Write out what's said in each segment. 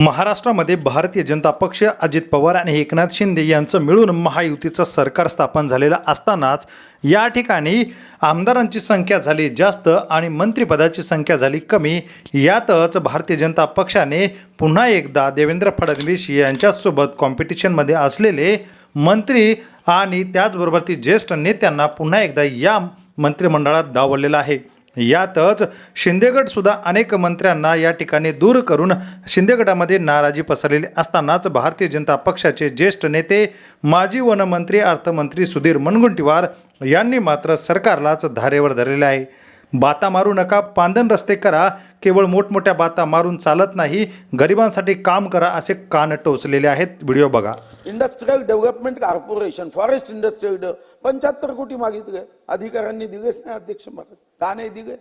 महाराष्ट्रामध्ये भारतीय जनता पक्ष अजित पवार आणि एकनाथ शिंदे यांचं मिळून महायुतीचं सरकार स्थापन झालेलं असतानाच या ठिकाणी आमदारांची संख्या झाली जास्त आणि मंत्रिपदाची संख्या झाली कमी. यातच भारतीय जनता पक्षाने पुन्हा एकदा देवेंद्र फडणवीस यांच्यासोबत कॉम्पिटिशनमध्ये असलेले मंत्री आणि त्याचबरोबर ती ज्येष्ठ नेत्यांना पुन्हा एकदा या मंत्रिमंडळात डावललेलं आहे. यातच शिंदेगड सुद्धा अनेक मंत्र्यांना या ठिकाणी दूर करून शिंदेगडामध्ये नाराजी पसरलेली असतानाच भारतीय जनता पक्षाचे ज्येष्ठ नेते माजी वनमंत्री अर्थमंत्री सुधीर मुनगंटीवार यांनी मात्र सरकारलाच धारेवर धरलेले आहे. बाता मारू नका पांदन रस्ते करा केवळ मोठमोठ्या बाता मारून चालत नाही गरिबांसाठी काम करा असे कान टोचलेले आहेत. व्हिडिओ बघा. Industrial development corporation forest industrial पंच्याहत्तर कोटी मागितले. अधिकाऱ्यांनी दिलेच नाही अध्यक्ष महाराज. का नाही दिले?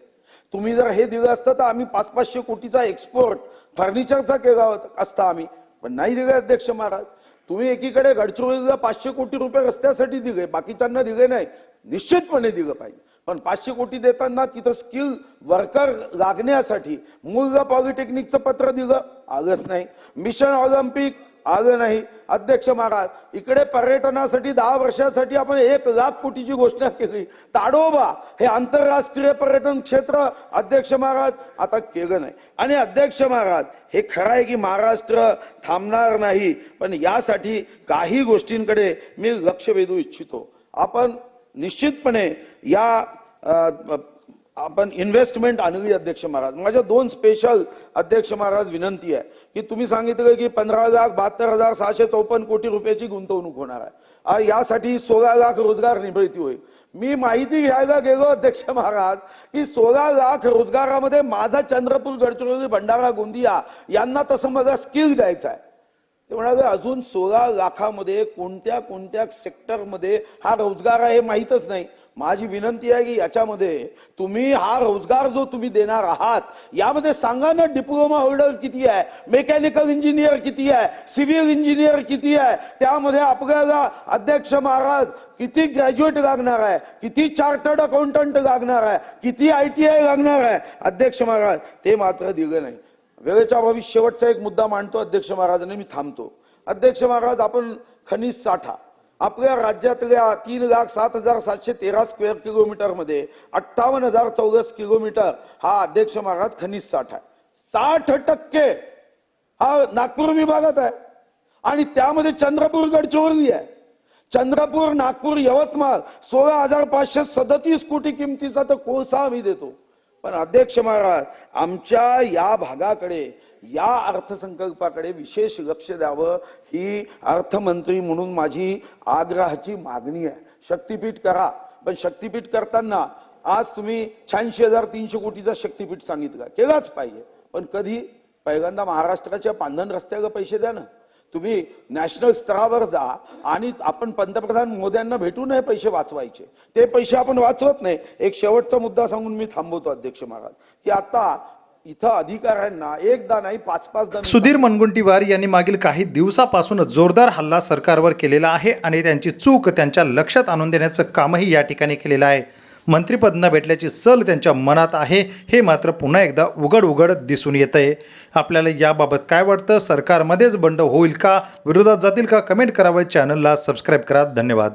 तुम्ही जर हे दिलं असतं तर आम्ही पाच पाचशे कोटीचा एक्सपोर्ट फर्निचरचा केला होता असता आम्ही. पण नाही दिले अध्यक्ष महाराज. तुम्ही एकीकडे गडचिरोलीला पाचशे कोटी रुपये रस्त्यासाठी दिले बाकीच्यांना दिले नाही. निश्चितपणे दिलं पाहिजे. पण पाचशे कोटी देताना तिथं स्किल वर्कर लागण्यासाठी मुलगा पॉलिटेक्निकचं पत्र दिलं आलंच नाही. मिशन ऑलिम्पिक आलं नाही. अध्यक्ष महाराज इकडे पर्यटनासाठी दहा वर्षासाठी आपण एक लाख कोटीची घोषणा केली. ताडोबा हे आंतरराष्ट्रीय पर्यटन क्षेत्र अध्यक्ष महाराज आता केलं नाही. आणि अध्यक्ष महाराज हे खरं आहे की महाराष्ट्र थांबणार नाही पण यासाठी काही गोष्टींकडे मी लक्ष वेधू इच्छितो. आपण निश्चितपणे या आपण इन्व्हेस्टमेंट आणली अध्यक्ष महाराज. माझ्या दोन स्पेशल अध्यक्ष महाराज विनंती आहे की तुम्ही सांगितलं की पंधरा लाख बहात्तर हजार सहाशे चौपन्न कोटी रुपयाची गुंतवणूक होणार आहे. यासाठी सोळा लाख रोजगार निर्मिती होईल. मी माहिती घ्यायला गेलो अध्यक्ष महाराज की सोळा लाख रोजगारामध्ये माझा चंद्रपूर गडचिरोली भंडारा गोंदिया यांना तसं मला स्किल द्यायचं आहे. ते म्हणाले अजून सोळा लाखामध्ये कोणत्या कोणत्या सेक्टरमध्ये हा रोजगार आहे हे माहीतच नाही. माझी विनंती आहे की याच्यामध्ये तुम्ही हा रोजगार जो तुम्ही देणार आहात यामध्ये सांगा ना डिप्लोमा होल्डर किती आहे मेकॅनिकल इंजिनियर किती आहे सिव्हिल इंजिनियर किती आहे त्यामध्ये आपल्याला अध्यक्ष महाराज किती ग्रॅज्युएट लागणार आहे किती चार्टर्ड अकाउंटंट लागणार आहे किती आय टी आय लागणार आहे. अध्यक्ष महाराज ते मात्र दिलं नाही. वेळेच्या अभावी शेवटचा एक मुद्दा मांडतो अध्यक्ष महाराजांनी मी थांबतो. अध्यक्ष महाराज आपण खनिज साठा. आपल्या राज्यातल्या तीन लाख सात हजार सातशे तेरा स्क्वेअर किलोमीटरमध्ये अठ्ठावन्न हजार चौरस किलोमीटर हा अध्यक्ष महाराज खनिज साठा आहे. साठ टक्के हा नागपूर विभागात आहे. आणि त्यामध्ये चंद्रपूर गडचिरोली आहे. चंद्रपूर नागपूर यवतमाळ सोळा हजार पाचशे सदतीस कोटी किमतीचा तर कोळसा आम्ही देतो. पण अध्यक्ष महाराज आमच्या या भागाकडे या अर्थसंकल्पाकडे विशेष लक्ष द्यावं ही अर्थमंत्री म्हणून माझी आग्रहाची मागणी आहे. शक्तीपीठ करा. पण शक्तीपीठ करताना आज तुम्ही शहाऐंशी हजार तीनशे कोटीचा शक्तीपीठ सांगितलं. केलाच पाहिजे. पण कधी? पहिल्यांदा महाराष्ट्राच्या पांधन रस्त्याला पैसे द्या ना. तुम्ही नॅशनल स्तरावर जा आणि आपण पंतप्रधान मोद्यांना भेटून हे पैसे वाचवायचे. ते पैसे आपण वाचवत नाही. एक शेवटचा मुद्दा सांगून मी थांबवतो अध्यक्ष महाराज की आता इथं अधिकाऱ्यांना एकदा नाही पाच पाच सुधीर मनगुंटीवार यांनी मागील काही दिवसापासून जोरदार हल्ला सरकारवर केलेला आहे आणि त्यांची चूक त्यांच्या लक्षात आणून देण्याचं कामही या ठिकाणी केलेलं आहे. मंत्रिपद न भेटल्याची सल त्यांच्या मनात आहे हे मात्र पुन्हा एकदा उघड उघड दिसून येत आहे आपल्याला याबाबत काय वाटतं? सरकारमध्येच बंड होईल का? विरोधात जातील का? कमेंट करावं. चॅनलला सबस्क्राईब करा. धन्यवाद.